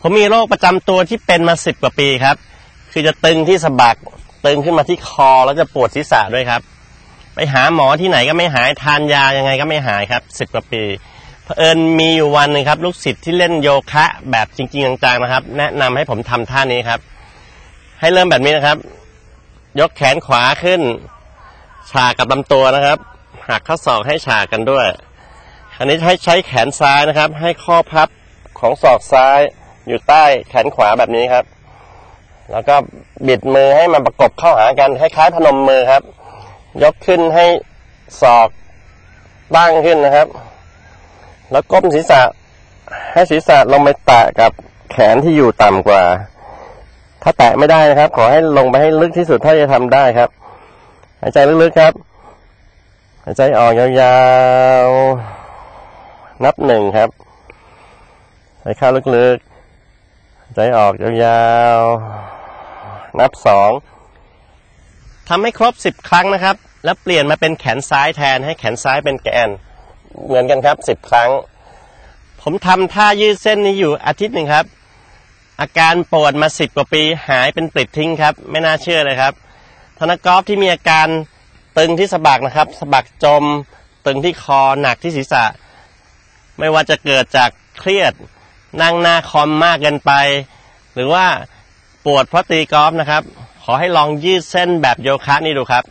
ผมมีโรคประจำตัวที่เป็นมาสิบกว่าปีครับ คือจะตึงที่สะบักตึงขึ้นมาที่คอแล้วจะปวดศีรษะด้วยครับ ไปหาหมอที่ไหนก็ไม่หายทานยายังไงก็ไม่หายครับสิบกว่าปีเผอิญมีอยู่วันหนึ่งครับ ลูกศิษย์ที่เล่นโยคะแบบจริงๆจังๆนะครับ แนะนำให้ผมทำท่านี้ครับ ให้เริ่มแบบนี้นะครับ ยกแขนขวาขึ้น ฉากกับลำตัวนะครับหักข้อศอกให้ฉากกันด้วย อันนี้ให้ใช้แขนซ้ายนะครับ ให้ข้อพับของศอกซ้าย อยู่ใต้แขนขวาแบบนี้ครับ แล้วก็บิดมือให้มันประกบเข้าหากันคล้ายๆพนมมือครับ ยกขึ้นให้ศอกตั้งขึ้นนะครับ แล้วก้มศีรษะ ให้ศีรษะลงไปแตะกับแขนที่อยู่ต่ำกว่า ถ้าแตะไม่ได้นะครับ ขอให้ลงไปให้ลึกที่สุดเท่าที่จะทำได้ครับ หายใจลึกๆครับ หายใจออกยาวๆ นับหนึ่งครับหายใจเข้าลึกๆ ใจออกยาวๆ นับสองทำให้ครบสิบครั้งนะครับ แล้วเปลี่ยนมาเป็นแขนซ้ายแทนให้แขนซ้ายเป็นแกน เหมือนกันครับสิบครั้ง ผมทำท่ายืดเส้นนี้อยู่อาทิตย์หนึ่งครับ อาการปวดมาสิบกว่าปีหายเป็นปลิดทิ้งครับ ไม่น่าเชื่อเลยครับธนกอล์ฟที่มีอาการตึงที่สะบักนะครับสะบักจม ตึงที่คอหนักที่ศีรษะ ไม่ว่าจะเกิดจากเครียด นั่งหน้าคอมมากเกินไป หรือว่าปวดเพราะตีกอล์ฟนะครับ ขอให้ลองยืดเส้นแบบโยคะนี่ดูครับ